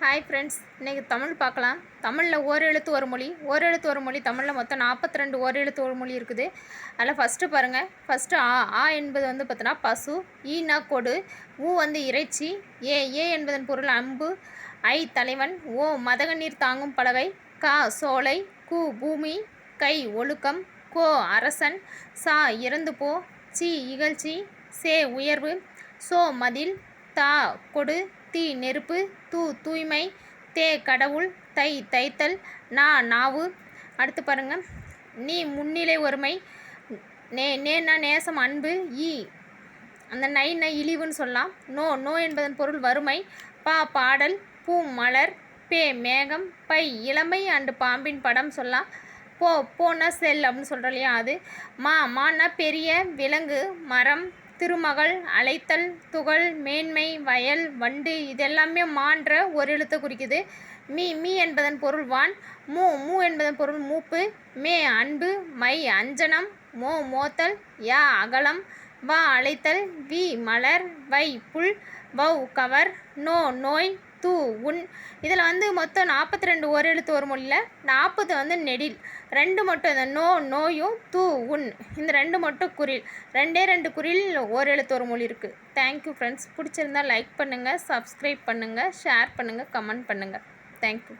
Hi friends இன்றைக்கி தமிழ் பார்க்கலாம். தமிழில் ஓர் எழுத்து ஒரு மொழி. ஓர் எழுத்து ஒரு மொழி. தமிழில் மொத்தம் நாற்பத்தி ரெண்டு ஓர் எழுத்து ஒரு மொழி இருக்குது. அதில் ஃபஸ்ட்டு பாருங்கள் ஃபஸ்ட்டு ஆ ஆ என்பது வந்து பார்த்தோன்னா பசு ஈனா கொடு ஊ வந்து இறைச்சி ஏ ஏ என்பதன் பொருள் அம்பு ஐ தலைவன் ஓ மதகநீர் தாங்கும் பலகை கா சோலை கு பூமி கை ஒழுக்கம் கோ அரசன் சா இறந்து போ சி இகழ்ச்சி சே உயர்வு சோ மதில் தா கொடு தீ நெருப்பு தூ தூய்மை தே கடவுள் தை தைத்தல் நா நாவு. அடுத்து பாருங்கள் நீ முன்னிலை ஒருமை நே நேனா நேசம் அன்பு ஈ. அந்த நை நை இழிவுன்னு சொல்லலாம். நோ நோ என்பதன் பொருள் வறுமை பா பாடல் பூ மலர் பே மேகம் பை இளமை அண்டு பாம்பின் படம் சொல்லலாம். போ போனா செல் அப்படின்னு சொல்கிறோம் இல்லையா அது. மா மானா பெரிய விலங்கு மரம் திருமகள் அழைத்தல் துகள் மேன்மை வயல் வண்டு இதெல்லாமே மான்ற ஒரு எழுத்தை குறிக்குது. மீ மீ என்பதன் பொருள் வான் மூ மூ என்பதன் பொருள் மூப்பு மே அன்பு மை அஞ்சனம் மோ மோத்தல் யா அகலம் வா அழைத்தல் வி மலர் வை புல் வௌ கவர் நோ நோய் தூ உன். இதில் வந்து மொத்தம் நாற்பத்தி ரெண்டு ஒரு எழுத்து ஒரு மொழியில் நாற்பது வந்து நெடில். ரெண்டு மட்டும் இந்த நோ நோயும் தூ உன். இந்த ரெண்டு மட்டும் குறில் ரெண்டே ரெண்டு குறில் ஒரு எழுத்து ஒரு மொழி இருக்குது தேங்க்யூ ஃப்ரெண்ட்ஸ் பிடிச்சிருந்தா லைக் பண்ணுங்கள் சப்ஸ்கிரைப் பண்ணுங்கள் ஷேர் பண்ணுங்கள் கமெண்ட் பண்ணுங்கள் தேங்க்யூ